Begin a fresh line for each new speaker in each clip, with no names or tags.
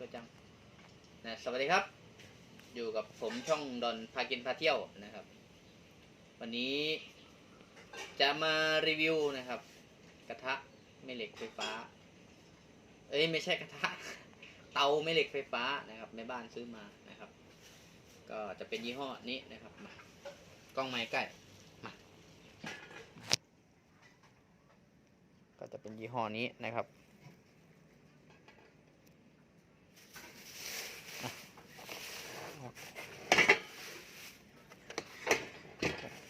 ก็จังนะสวัสดีครับ อยู่กับผมช่องดอนพากินพาเที่ยวนะครับ วันนี้จะมารีวิวนะครับ กระทะแม่เหล็กไฟฟ้า เอ้ยไม่ใช่กระทะ เตาแม่เหล็กไฟฟ้านะครับแม่บ้านซื้อมานะครับ ก็จะเป็นยี่ห้อนี้นะครับมากล้องไม้ใกล้มาก็จะเป็นยี่ห้อนี้นะครับ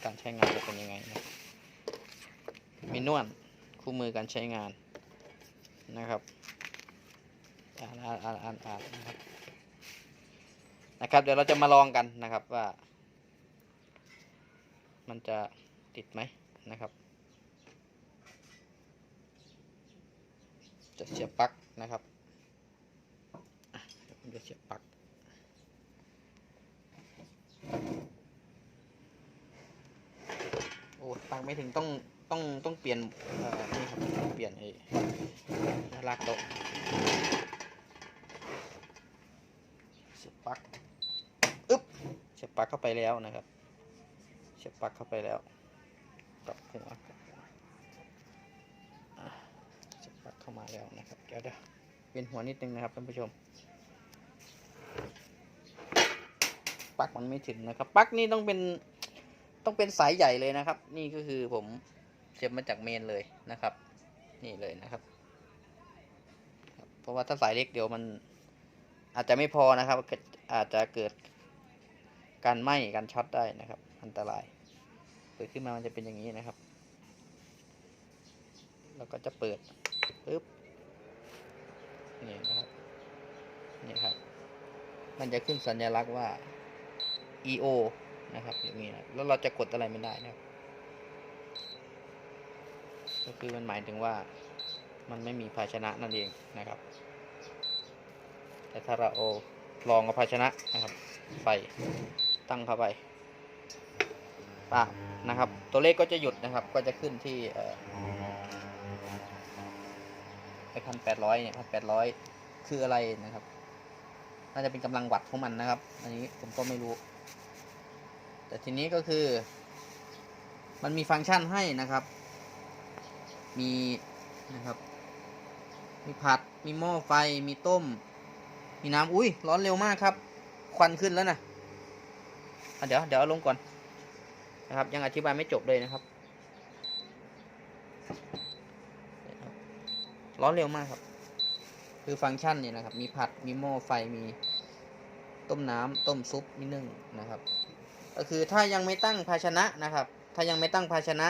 การ ใช้งานจะเป็นยังไงนะมีนวดคู่มือการใช้งานนะครับอ่านอ่านอ่านอ่านอ่านนะครับนะครับ เดี๋ยวเราจะมาลองกันนะครับว่า มันจะติดไหมนะครับ จะเสียบปลั๊กนะครับผมจะเสียบปลั๊ก โอ้ตัง ไม่ถึงต้องต้องต้องเปลี่ยนเอ่อนี่ครับเปลี่ยนไอ้ลากโต๊ะเสียบปลั๊กอึ๊บเสียบปลั๊กเข้าไปแล้วนะครับ เสียบปลั๊กเข้าไปแล้วกลับหัวกลับหัวอะเสียบปลั๊กเข้ามาแล้วนะครับเดี๋ยวเดี๋ยวเวียนหัวนิดนึงนะครับท่านผู้ชมปลั๊กมันไม่ถึงนะครับปลั๊กนี่ต้องเป็น ต้องเป็นสายใหญ่เลยนะครับ นี่ก็คือผมเสียบมาจากเมนเลยนะครับ นี่เลยนะครับ เพราะว่าถ้าสายเล็กเดี๋ยวมันอาจจะไม่พอนะครับ อาจจะเกิดการไหม้การช็อตได้นะครับ อันตรายเปิดขึ้นมามันจะเป็นอย่างนี้นะครับ แล้วก็จะเปิดปึ๊บนี่นะครับนี่ครับ มันจะขึ้นสัญลักษณ์ว่า EO นะครับ อย่างนี้นะแล้วเราจะกดอะไรไม่ได้นะครับ ก็คือมันหมายถึงว่ามันไม่มีภาชนะนั่นเองนะครับ แต่ถ้าเราเอาลองเอาภาชนะนะครับไฟตั้งเข้าไปป้าบนะครับ ตัวเลขก็จะหยุดนะครับ ก็จะขึ้นที่เอ่อไอพันแปดร้อยเนี่ยพันแปดร้อยคืออะไรนะครับ น่าจะเป็นกำลังวัตต์ของมันนะครับ อันนี้ผมก็ไม่รู้ แต่ทีนี้ก็คือ มันมีฟังก์ชันให้นะครับ มีนะครับ มีผัด มีหม้อไฟ มีต้ม มีน้ำอุ้ยร้อนเร็วมากครับ ควันขึ้นแล้วนะะเดี๋ยวเดี๋ยวลงก่อนนะครับ ยังอธิบายไม่จบเลยนะครับ ร้อนเร็วมากครับ คือฟังก์ชันเนี่ยนะครับ มีผัด มีหม้อไฟ มีต้มน้ำต้มซุป มีนึ่งนะครับ ก็คือถ้ายังไม่ตั้งภาชนะนะครับ ถ้ายังไม่ตั้งภาชนะ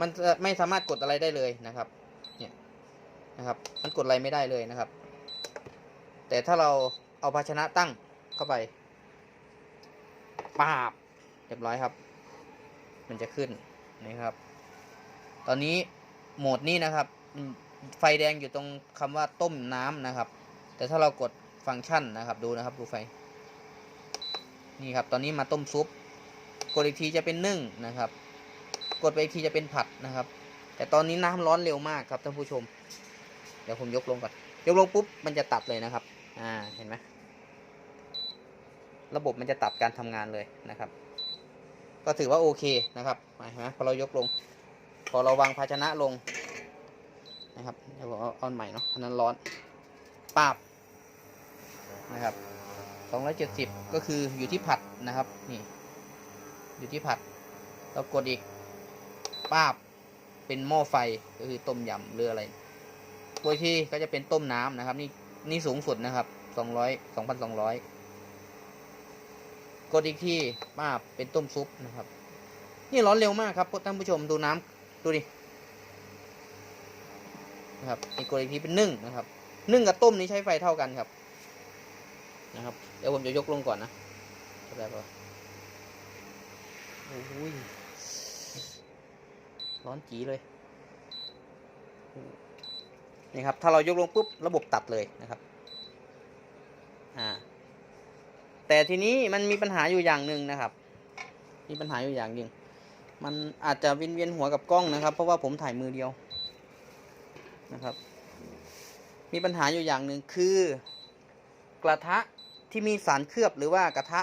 มันจะไม่สามารถกดอะไรได้เลยนะครับ เนี่ยนะครับ มันกดอะไรไม่ได้เลยนะครับ แต่ถ้าเราเอาภาชนะตั้งเข้าไปปาบเรียบร้อยครับ มันจะขึ้นนะครับ ตอนนี้โหมดนี้นะครับ ไฟแดงอยู่ตรงคำว่าต้มน้ำนะครับ แต่ถ้าเรากดฟังก์ชันนะครับ ดูนะครับดูไฟ นี่ครับ ตอนนี้มาต้มซุป กดอีกทีจะเป็นนึ่งนะครับ กดไปอีกทีจะเป็นผัดนะครับ แต่ตอนนี้น้ำร้อนเร็วมากครับท่านผู้ชม เดี๋ยวผมยกลงก่อน ยกลงปุ๊บมันจะตัดเลยนะครับ อ่า เห็นไหมระบบมันจะตัดการทำงานเลยนะครับ ก็ถือว่าโอเคนะครับเห็นไหมพอเรายกลง พอเราวางภาชนะลงนะครับเดี๋ยวผมเอาเอาใหม่เนาะอันนั้นร้อนปาบนะครับ สองร้อยเจ็ดสิบก็คืออยู่ที่ผัดนะครับนี่อยู่ที่ผัด เรากดอีกป้าบเป็นหม้อไฟก็คือต้มยำหรืออะไรกดอีกทีก็จะเป็นต้มน้ำนะครับ นี่นี่สูงสุดนะครับสองร้อยสองพันสองร้อยกดอีกที่ป้าบเป็นต้มซุปนะครับ นี่ร้อนเร็วมากครับท่านผู้ชมดูน้ำดูดินะครับกดอีกทีเป็นนึ่งนะครับนึ่งกับต้มนี้ใช้ไฟเท่ากันครับ นะครับ เดี๋ยวผมจะยกลงก่อนนะได้ปะโอ้ยร้อนจีเลย นี่ครับ ถ้าเรายกลงปุ๊บ ระบบตัดเลยนะครับ อ่า แต่ทีนี้มันมีปัญหาอยู่อย่างหนึ่งนะครับ มีปัญหาอยู่อย่างหนึ่งมันอาจจะวินเวียนหัวกับกล้องนะครับ เพราะว่าผมถ่ายมือเดียวนะครับ มีปัญหาอยู่อย่างหนึ่งคือ กระทะที่มีสารเคลือบหรือว่ากระทะ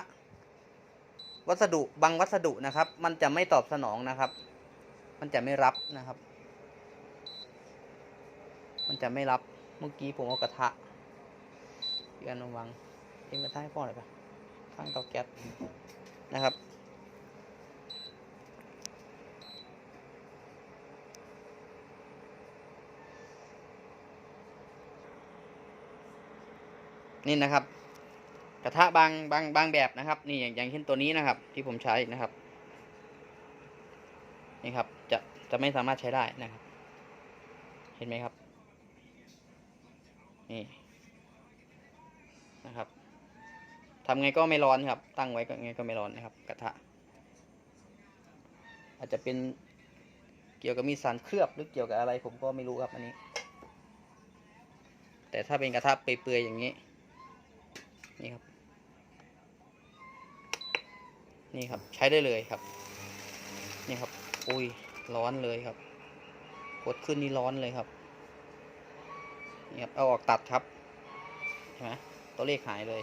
วัสดุบางวัสดุนะครับ มันจะไม่ตอบสนองนะครับ มันจะไม่รับนะครับ มันจะไม่รับเมื่อกี้ผมเอากระทะเยือนวางเอ็มกระทะให้พ่อหน่อยปะข้างเตาแก๊สนะครับ นี่นะครับ กระทะบางบางบางแบบนะครับ นี่อย่างอย่างเช่นตัวนี้นะครับ ที่ผมใช้นะครับนี่ครับจะจะไม่สามารถใช้ได้นะครับ เห็นไหมครับนี่นะครับทำไงก็ไม่ร้อนครับ ตั้งไว้ก็ไงก็ไม่ร้อนนะครับ กระทะ อาจจะเป็นเกี่ยวกับมีสารเคลือบหรือเกี่ยวกับอะไร ผมก็ไม่รู้ครับอันนี้ แต่ถ้าเป็นกระทะเปื่อยๆอย่างนี้ นี่ครับ นี่ครับใช้ได้เลยครับ นี่ครับ อุ้ยร้อนเลยครับ กดขึ้นนี่ร้อนเลยครับนี่ครับเอาออกตัดครับเห็นไหมตัวเลขหายเลย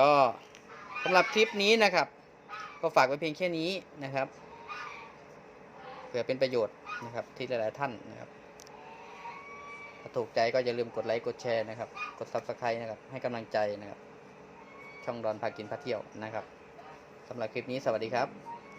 ก็สำหรับคลิปนี้นะครับ ก็ฝากไว้เพียงแค่นี้นะครับ เผื่อเป็นประโยชน์นะครับที่หลายๆท่านนะครับถ้าถูกใจก็อย่าลืมกดไลค์กดแชร์นะครับ กด subscribe นะครับให้กำลังใจนะครับ ช่องดอนพากินพาเที่ยวนะครับสำหรับคลิปนี้สวัสดีครับ